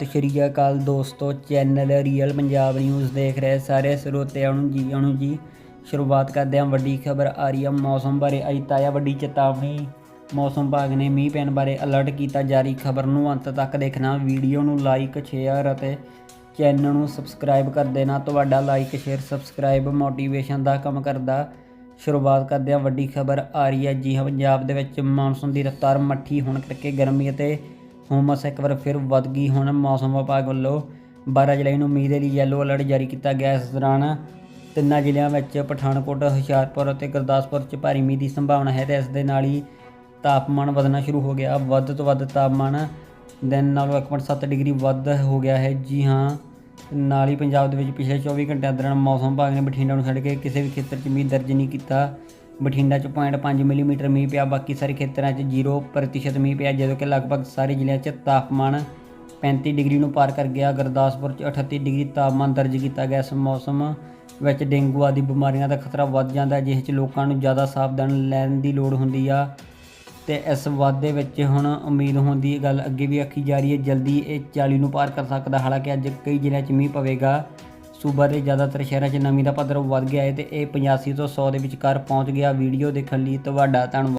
ਸਤਿ ਸ਼੍ਰੀ ਅਕਾਲ ਦੋਸਤੋ channel real Punjab news ਦੇਖ ਰਹੇ ਸਾਰੇ ਸਰੋਤਿਆਂ ਨੂੰ ਜੀ ਨੂੰ ਜੀ। ਸ਼ੁਰੂਆਤ ਕਰਦੇ ਹਾਂ ਵੱਡੀ ਖਬਰ ਆ ਰਹੀ ਹੈ ਮੌਸਮ ਬਾਰੇ। ਅੱਜ ਤਾਇਆ ਵੱਡੀ ਚੇਤਾਵਨੀ ਮੌਸਮ ਵਿਭਾਗ ਨੇ ਮੀਂਹ ਪੈਣ ਬਾਰੇ ਅਲਰਟ ਕੀਤਾ ਜਾਰੀ। ਖਬਰ ਨੂੰ ਅੰਤ ਤੱਕ ਦੇਖਣਾ, ਵੀਡੀਓ ਨੂੰ ਲਾਈਕ ਸ਼ੇਅਰ ਅਤੇ ਚੈਨਲ ਨੂੰ ਸਬਸਕ੍ਰਾਈਬ ਕਰ ਦੇਣਾ। ਤੁਹਾਡਾ ਲਾਈਕ ਸ਼ੇਅਰ ਸਬਸਕ੍ਰਾਈਬ ਮੋਟੀਵੇਸ਼ਨ ਦਾ ਕੰਮ ਕਰਦਾ। ਸ਼ੁਰੂਆਤ ਕਰਦੇ ਹਾਂ ਵੱਡੀ ਖਬਰ ਆ ਰਹੀ ਹੈ ਜੀ। ਹਾਂ ਪੰਜਾਬ ਦੇ ਵਿੱਚ ਮੌਨਸੂਨ ਦੀ ਰਫ਼ਤਾਰ ਮੱਠੀ ਹੋਣ ਕਰਕੇ ਗਰਮੀ ਅਤੇ ਹੁਮਸ ਇੱਕ ਵਾਰ ਫਿਰ ਵੱਧ ਗਈ। ਹੁਣ ਮੌਸਮ ਵਿਭਾਗ ਵੱਲੋਂ 12 ਜੁਲਾਈ ਨੂੰ ਮੀਂਹ ਦੇ ਲਈ ਯੈਲੋ ਅਲਰਟ ਜਾਰੀ ਕੀਤਾ ਗਿਆ। ਇਸ ਦੌਰਾਨ ਤਿੰਨਾਂ ਜ਼ਿਲ੍ਹਿਆਂ ਵਿੱਚ ਪਠਾਨਕੋਟ, ਹੁਸ਼ਿਆਰਪੁਰ ਅਤੇ ਗੁਰਦਾਸਪੁਰ 'ਚ ਭਾਰੀ ਮੀਂਹ ਦੀ ਸੰਭਾਵਨਾ ਹੈ ਤੇ ਇਸ ਦੇ ਨਾਲ ਹੀ ਤਾਪਮਾਨ ਵਧਣਾ ਸ਼ੁਰੂ ਹੋ ਗਿਆ। ਵੱਧ ਤੋਂ ਵੱਧ ਤਾਪਮਾਨ ਦਿਨ ਨਾਲੋਂ 1.7 ਡਿਗਰੀ ਵੱਧ ਹੋ ਗਿਆ ਹੈ। ਜੀ ਹਾਂ, ਨਾਲ ਹੀ ਪੰਜਾਬ ਦੇ ਵਿੱਚ ਪਿਛਲੇ 24 ਘੰਟਿਆਂ ਦੌਰਾਨ ਮੌਸਮ ਵਿਭਾਗ ਨੇ ਬਠਿੰਡਾ ਨੂੰ ਛੱਡ ਕੇ ਕਿਸੇ ਵੀ ਖੇਤਰ 'ਚ ਮੀਂਹ ਦਰਜ ਨਹੀਂ ਕੀਤਾ। ਬਠਿੰਡਾ 'ਚ 0.5 ਮਿਲੀਮੀਟਰ ਮੀਂਹ ਪਿਆ, ਬਾਕੀ ਸਾਰੇ ਖੇਤਰਾਂ 'ਚ 0% ਮੀਂਹ ਪਿਆ, ਜਦੋਂ ਕਿ ਲਗਭਗ ਸਾਰੇ ਜ਼ਿਲ੍ਹਿਆਂ 'ਚ ਤਾਪਮਾਨ 35 ਡਿਗਰੀ ਨੂੰ ਪਾਰ ਕਰ ਗਿਆ। ਗੁਰਦਾਸਪੁਰ 'ਚ 38 ਡਿਗਰੀ ਤਾਪਮਾਨ ਦਰਜ ਕੀਤਾ ਗਿਆ। ਇਸ ਮੌਸਮ ਵਿੱਚ ਡੇਂਗੂ ਆਦਿ ਬਿਮਾਰੀਆਂ ਦਾ ਖਤਰਾ ਵੱਧ ਜਾਂਦਾ ਹੈ, ਜਿਸ 'ਚ ਲੋਕਾਂ ਨੂੰ ਜ਼ਿਆਦਾ ਸਾਵਧਾਨ ਲੈਣ ਦੀ ਲੋੜ ਹੁੰਦੀ ਆ। ਤੇ ਇਸ ਵਾਧੇ ਵਿੱਚ ਹੁਣ ਉਮੀਦ ਹੁੰਦੀ ਹੈ ਗੱਲ ਅੱਗੇ ਵੀ ਆਖੀ ਜਾ ਰਹੀ ਹੈ, ਜਲਦੀ ਇਹ 40 ਨੂੰ ਪਾਰ ਕਰ ਸਕਦਾ ਹਾਲਾਂਕਿ ਅੱਜ ਕਈ ਜ਼ਿਲ੍ਹਿਆਂ 'ਚ ਮੀਂਹ ਪਵੇਗਾ। ਸੂਬਾ ਦੇ ਜ਼ਿਆਦਾਤਰ ਸ਼ਹਿਰਾਂ 'ਚ ਨਮੀ ਦਾ ਪੱਧਰ ਵੱਧ ਗਿਆ ਹੈ ਤੇ ਇਹ 85 ਤੋਂ 100 ਦੇ ਵਿਚਕਾਰ ਪਹੁੰਚ ਗਿਆ। ਵੀਡੀਓ ਦੇਖਣ ਲਈ ਤੁਹਾਡਾ ਧੰਨਵਾਦ।